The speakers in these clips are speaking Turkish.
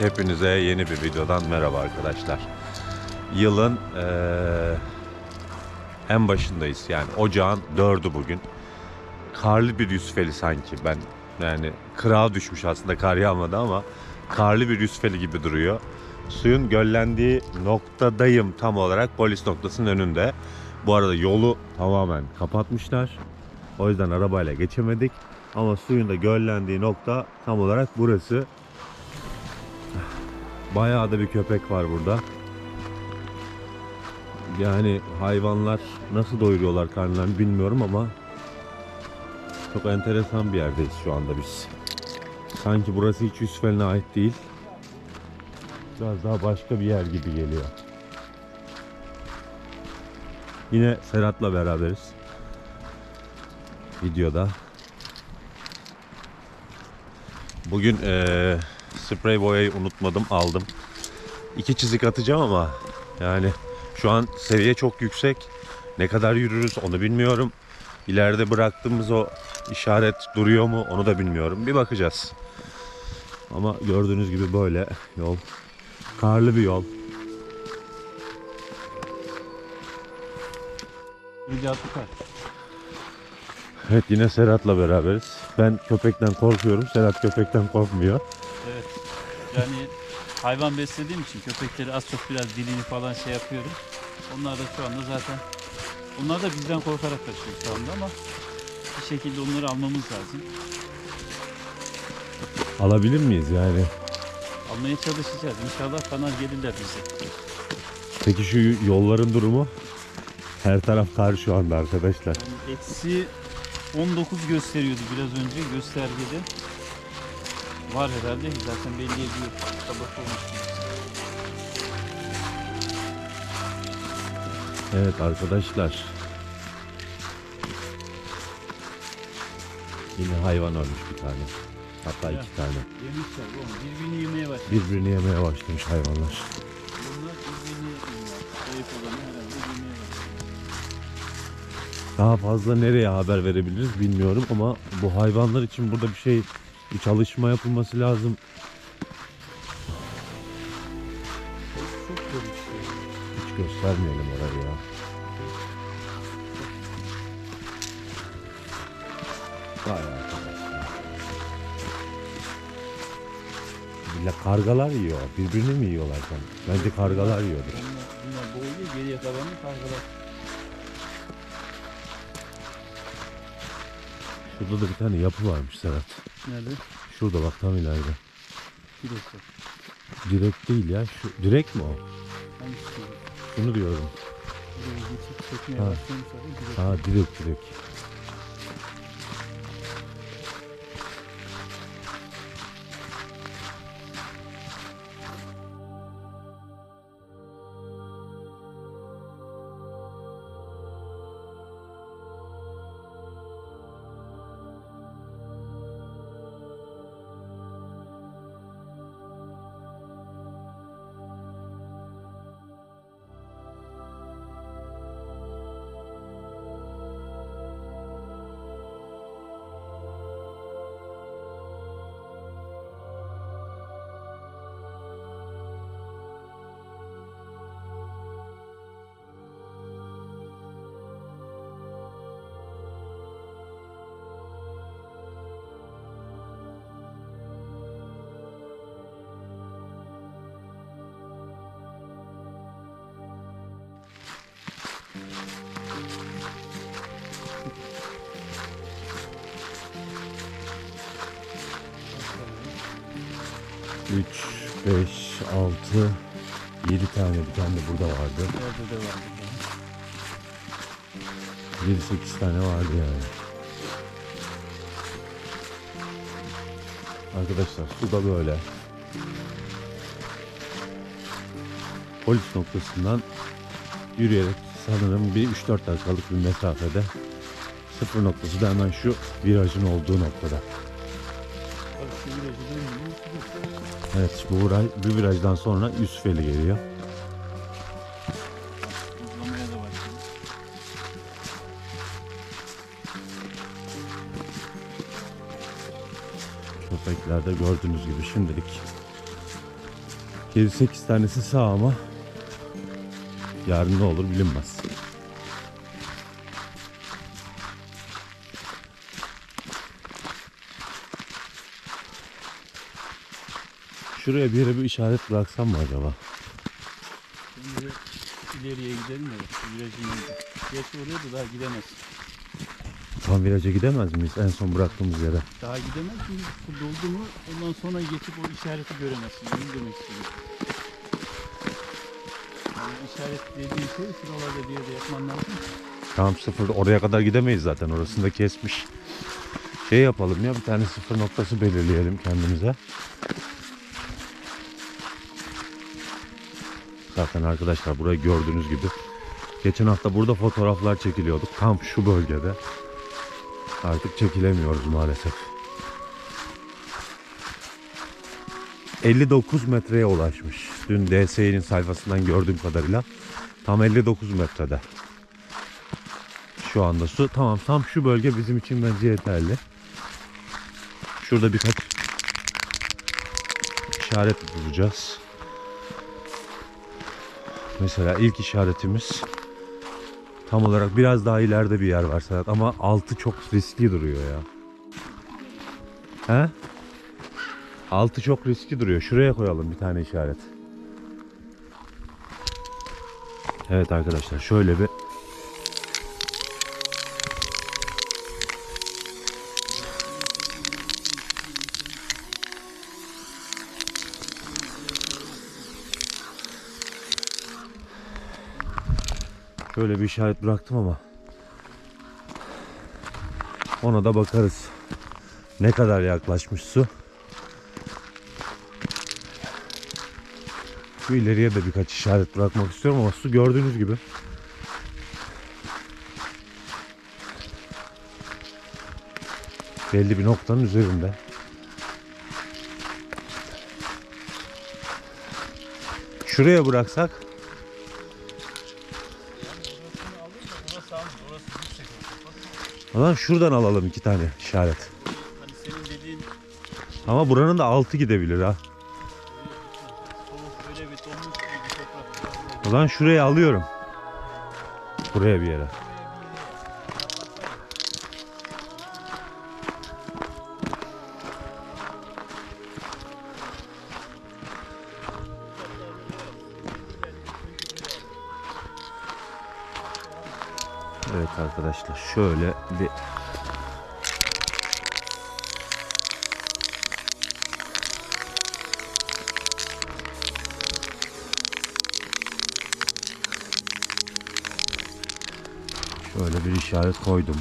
Hepinize yeni bir videodan merhaba arkadaşlar. Yılın eee, en başındayız yani ocağın dördü bugün. Karlı bir Yusufeli sanki ben yani kırağa düşmüş aslında kar yağmadı ama karlı bir Yusufeli gibi duruyor. Suyun göllendiği noktadayım tam olarak polis noktasının önünde. Bu arada yolu tamamen kapatmışlar. O yüzden arabayla geçemedik. Ama suyun da göllendiği nokta tam olarak burası. Bayağı da bir köpek var burada. Yani hayvanlar nasıl doyuruyorlar karnlarını bilmiyorum ama çok enteresan bir yerdeyiz şu anda biz. Sanki burası hiç Yusufeli'ne ait değil. Biraz daha başka bir yer gibi geliyor. Yine Serhat'la beraberiz. Videoda. Bugün eee sprey boyayı unutmadım aldım. İki çizik atacağım ama yani şu an seviye çok yüksek. Ne kadar yürürüz onu bilmiyorum. İleride bıraktığımız o işaret duruyor mu onu da bilmiyorum. Bir bakacağız. Ama gördüğünüz gibi böyle yol. Karlı bir yol. Evet yine Serhat'la beraberiz. Ben köpekten korkuyorum. Serhat köpekten korkmuyor. Yani hayvan beslediğim için köpekleri az çok biraz dilini falan şey yapıyorum. Onlar da şu anda zaten onlar da bizden korkarak kaçıyor şu anda ama bir şekilde onları almamız lazım. Alabilir miyiz yani? Almaya çalışacağız. İnşallah kanal gelirler bize. Peki şu yolların durumu? Her taraf kar şu anda arkadaşlar. Yani eksi 19 gösteriyordu biraz önce göstergede. Var herhalde zaten belli ediyor. Sabah olmuş. Evet arkadaşlar. Yine hayvan ölmüş bir tane. Hatta Ya. iki tane. Yemişler oğlum. Birbirini yemeye başladı. Birbirini yemeye başlamış hayvanlar. Bunlar birbirini. Zayıf olanı herhalde yemeye başladı. Daha fazla nereye haber verebiliriz bilmiyorum ama bu hayvanlar için burada bir şey, bir çalışma yapılması lazım. Hiç göstermeyelim orayı ya. Arkadaşlar. Bile kargalar yiyor. Birbirini mi yiyorlar sen? Bence kargalar yiyordur. Bunlar boğuluyor, geriye kalanı kargalar. Şurada da bir tane yapı varmış Serhat. Nerede? Şurada bak tam ileride. Bir dakika. Direkt değil ya. Şu direkt mi o? Hangisi? Şunu diyorum. Buraya geçip çekmeye Ha. başlamışlar. Ha direkt direkt. Üç, beş, altı, yedi tane bir tane de burada vardı. Nerede de var bir tane. 7-8 tane vardı yani. Arkadaşlar su da böyle. Polis noktasından yürüyerek sanırım bir 3-4 dakikalık bir mesafede. Sıfır noktası da hemen şu virajın olduğu noktada. Bak şu virajı dönüyor. Evet bu viraj, bu virajdan sonra Yusufeli geliyor. Köpekler de gördüğünüz gibi şimdilik 7-8 tanesi sağ ama yarın ne olur bilinmez. Şuraya bir yere bir işaret bıraksam mı acaba? Şimdi ileriye gidelim de virajın oraya da daha gidemez. Tam viraja gidemez miyiz en son bıraktığımız yere? Daha gidemez çünkü su doldu mu ondan sonra geçip o işareti göremezsin. Onu demek istiyorum. Yani işaret dediğin şey şuralarda bir yerde yapman lazım. Tam sıfır oraya kadar gidemeyiz zaten orasını da kesmiş. Şey yapalım ya bir tane sıfır noktası belirleyelim kendimize. Zaten arkadaşlar burayı gördüğünüz gibi geçen hafta burada fotoğraflar çekiliyorduk tam şu bölgede. Artık çekilemiyoruz maalesef. 59 metreye ulaşmış. Dün DSİ'nin sayfasından gördüğüm kadarıyla tam 59 metrede. Şu anda su. Tamam tam şu bölge bizim için bence yeterli. Şurada birkaç işaret bulacağız. Mesela ilk işaretimiz tam olarak biraz daha ileride bir yer var Serhat ama altı çok riskli duruyor ya. He? Altı çok riskli duruyor. Şuraya koyalım bir tane işaret. Evet arkadaşlar şöyle bir Şöyle bir işaret bıraktım ama ona da bakarız. Ne kadar yaklaşmış su. Şu ileriye de birkaç işaret bırakmak istiyorum ama su gördüğünüz gibi. Belli bir noktanın üzerinde. Şuraya bıraksak Ulan şuradan alalım iki tane işaret. Hani senin dediğin Ama buranın da altı gidebilir ha. soğuk böyle bir donmuş gibi bir toprak. Ulan şuraya alıyorum. Buraya bir yere. Arkadaşlar şöyle bir Şöyle bir işaret koydum.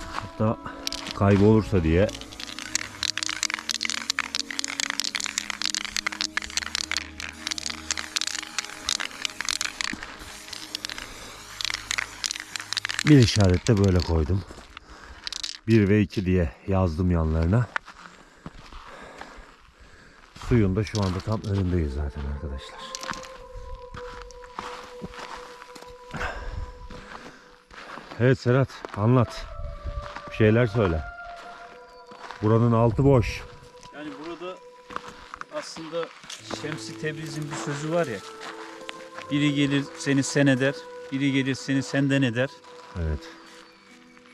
Hatta kaybolursa diye bir işaret de böyle koydum. 1 ve 2 diye yazdım yanlarına. Suyun da şu anda tam önündeyiz zaten arkadaşlar. Evet Serhat anlat. Bir şeyler söyle. Buranın altı boş. Yani burada aslında Şemsi Tebriz'in bir sözü var ya. Biri gelir seni sen eder, biri gelir seni senden eder. Evet.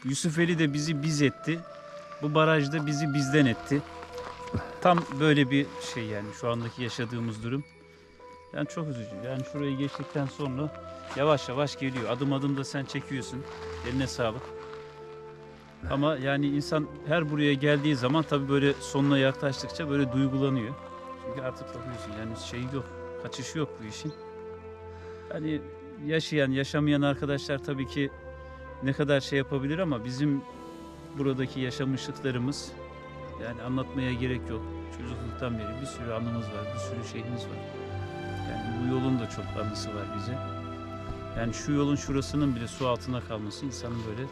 Yusufeli de bizi biz etti. Bu baraj da bizi bizden etti. Tam böyle bir şey yani şu andaki yaşadığımız durum. Yani çok üzücü. Yani şurayı geçtikten sonra yavaş yavaş geliyor. Adım adım da sen çekiyorsun. Eline sağlık. Ama yani insan her buraya geldiği zaman tabii böyle sonuna yaklaştıkça böyle duygulanıyor. Çünkü artık bakıyorsun yani şey yok. Kaçış yok bu işin. Yani yaşayan, yaşamayan arkadaşlar tabii ki ne kadar şey yapabilir ama bizim buradaki yaşamışlıklarımız yani anlatmaya gerek yok. Çocukluktan beri bir sürü anımız var, bir sürü şeyimiz var. Yani bu yolun da çok anısı var bize. Yani şu yolun şurasının bile su altına kalması insanı böyle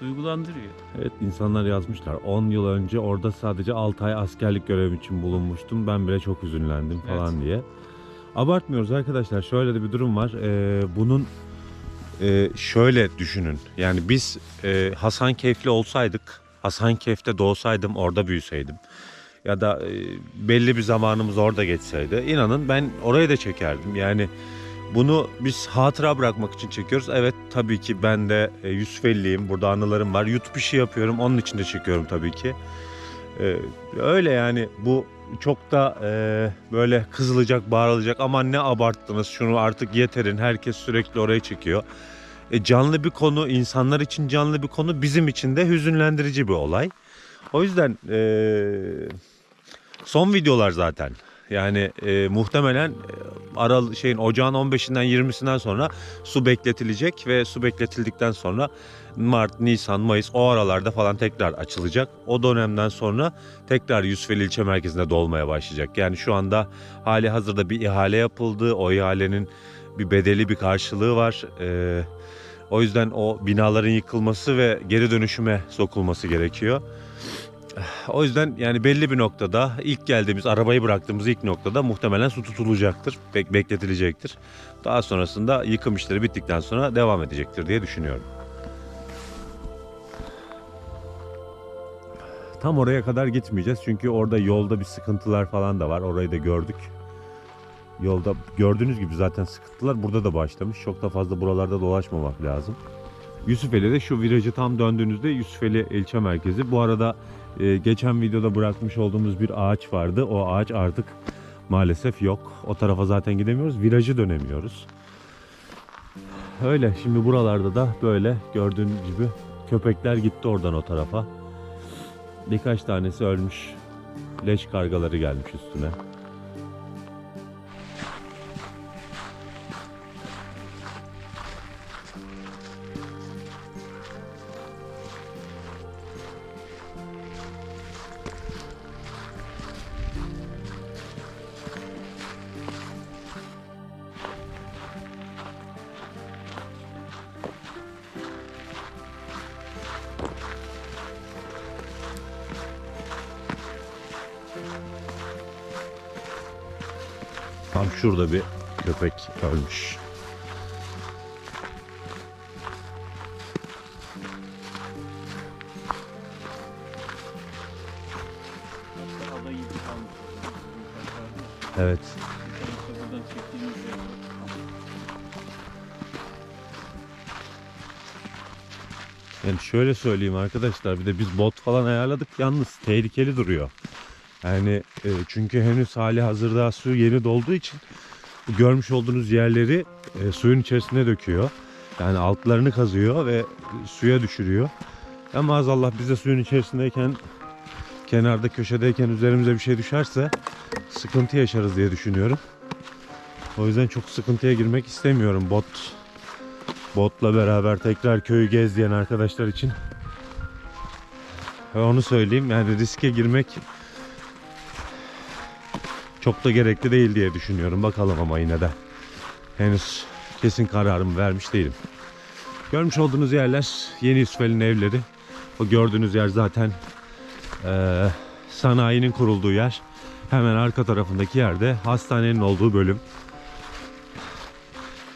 duygulandırıyor. Evet insanlar yazmışlar. 10 yıl önce orada sadece 6 ay askerlik görevi için bulunmuştum. Ben bile çok üzünlendim falan Evet. diye. Abartmıyoruz arkadaşlar. Şöyle de bir durum var. Ee, bunun e, şöyle düşünün. Yani biz e, Hasankeyfli olsaydık, Hasankeyf'te doğsaydım, orada büyüseydim. ya da e, belli bir zamanımız orada geçseydi inanın ben orayı da çekerdim. Yani bunu biz hatıra bırakmak için çekiyoruz. Evet tabii ki ben de e, Yusufelliyim. Burada anılarım var. YouTube işi yapıyorum. Onun için de çekiyorum tabii ki. E, öyle yani bu çok da e, böyle kızılacak, bağırılacak. Aman ne abarttınız şunu artık yeterin. Herkes sürekli oraya çekiyor. E, canlı bir konu, insanlar için canlı bir konu, bizim için de hüzünlendirici bir olay. O yüzden e, son videolar zaten. Yani e, muhtemelen e, aral şeyin ocağın 15'inden 20'sinden sonra su bekletilecek ve su bekletildikten sonra Mart, Nisan, Mayıs o aralarda falan tekrar açılacak. O dönemden sonra tekrar Yusufeli ilçe merkezinde dolmaya başlayacak. Yani şu anda hali hazırda bir ihale yapıldı. O ihalenin bir bedeli bir karşılığı var. E, o yüzden o binaların yıkılması ve geri dönüşüme sokulması gerekiyor. O yüzden yani belli bir noktada ilk geldiğimiz arabayı bıraktığımız ilk noktada muhtemelen su tutulacaktır, bek- bekletilecektir. Daha sonrasında yıkım işleri bittikten sonra devam edecektir diye düşünüyorum. Tam oraya kadar gitmeyeceğiz çünkü orada yolda bir sıkıntılar falan da var. Orayı da gördük. Yolda gördüğünüz gibi zaten sıkıntılar burada da başlamış. Çok da fazla buralarda dolaşmamak lazım. Yusufeli'de şu virajı tam döndüğünüzde Yusufeli ilçe merkezi. Bu arada e, geçen videoda bırakmış olduğumuz bir ağaç vardı. O ağaç artık maalesef yok. O tarafa zaten gidemiyoruz. Virajı dönemiyoruz. Öyle şimdi buralarda da böyle gördüğünüz gibi köpekler gitti oradan o tarafa. Birkaç tanesi ölmüş. Leş kargaları gelmiş üstüne. Tam şurada bir köpek ölmüş. Evet. Yani şöyle söyleyeyim arkadaşlar bir de biz bot falan ayarladık yalnız tehlikeli duruyor. Yani e, çünkü henüz hali hazırda su yeni dolduğu için görmüş olduğunuz yerleri e, suyun içerisine döküyor. Yani altlarını kazıyor ve suya düşürüyor. Ya maazallah biz de suyun içerisindeyken kenarda köşedeyken üzerimize bir şey düşerse sıkıntı yaşarız diye düşünüyorum. O yüzden çok sıkıntıya girmek istemiyorum bot botla beraber tekrar köyü gez diyen arkadaşlar için. Ve onu söyleyeyim yani riske girmek çok da gerekli değil diye düşünüyorum. Bakalım ama yine de. Henüz kesin kararımı vermiş değilim. Görmüş olduğunuz yerler Yeni Yusufeli'nin evleri. O gördüğünüz yer zaten eee, sanayinin kurulduğu yer. Hemen arka tarafındaki yerde hastanenin olduğu bölüm.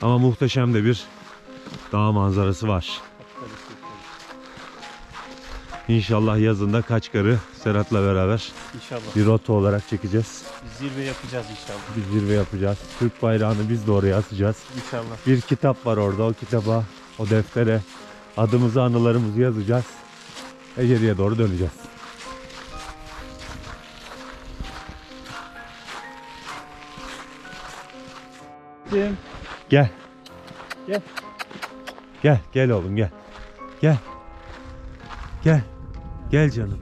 Ama muhteşem de bir dağ manzarası var. İnşallah yazında Kaçkar'ı Serhat'la beraber İnşallah. bir rota olarak çekeceğiz. Zirve yapacağız inşallah. Bir zirve yapacağız. Türk bayrağını biz de oraya asacağız. İnşallah. Bir kitap var orada. O kitaba, o deftere adımızı, anılarımızı yazacağız. Ve geriye doğru döneceğiz. Gel. Gel. Gel, gel oğlum gel. Gel. Gel. Gel canım.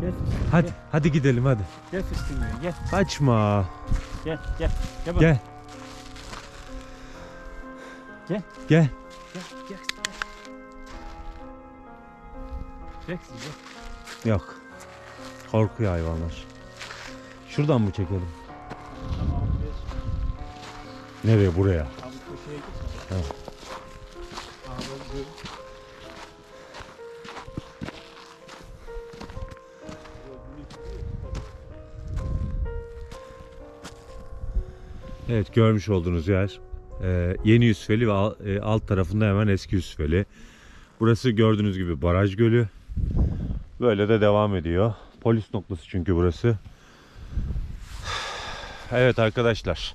Gel. Hadi, hadi gidelim hadi. Gel fıstığım gel. Kaçma. Gel gel. Gel bak. Gel. Gel. Gel. Gel. Gel. Gel. gel. Yok. Korkuyor hayvanlar. Şuradan mı çekelim? Gel. Nereye? Buraya. Abi köşeye git. Tamam. Evet görmüş olduğunuz yer e, Yeni Yusufeli ve al- e, alt tarafında hemen eski Yusufeli. Burası gördüğünüz gibi baraj gölü. Böyle de devam ediyor. Polis noktası çünkü burası. Evet arkadaşlar.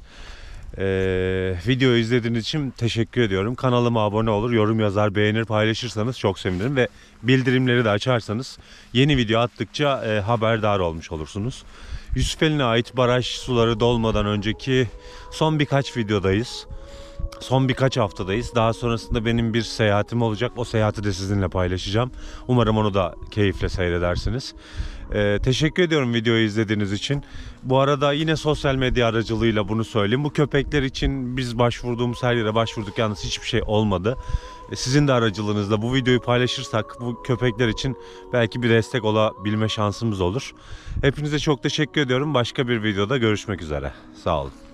Ee, videoyu izlediğiniz için teşekkür ediyorum. Kanalıma abone olur, yorum yazar, beğenir, paylaşırsanız çok sevinirim ve bildirimleri de açarsanız yeni video attıkça e, haberdar olmuş olursunuz. Yusufeli'ne ait baraj suları dolmadan önceki son birkaç videodayız. Son birkaç haftadayız. Daha sonrasında benim bir seyahatim olacak. O seyahati de sizinle paylaşacağım. Umarım onu da keyifle seyredersiniz. Ee, teşekkür ediyorum videoyu izlediğiniz için. Bu arada yine sosyal medya aracılığıyla bunu söyleyeyim. Bu köpekler için biz başvurduğumuz her yere başvurduk yalnız hiçbir şey olmadı. E, Sizin de aracılığınızla bu videoyu paylaşırsak bu köpekler için belki bir destek olabilme şansımız olur. Hepinize çok teşekkür ediyorum. Başka bir videoda görüşmek üzere. Sağ olun.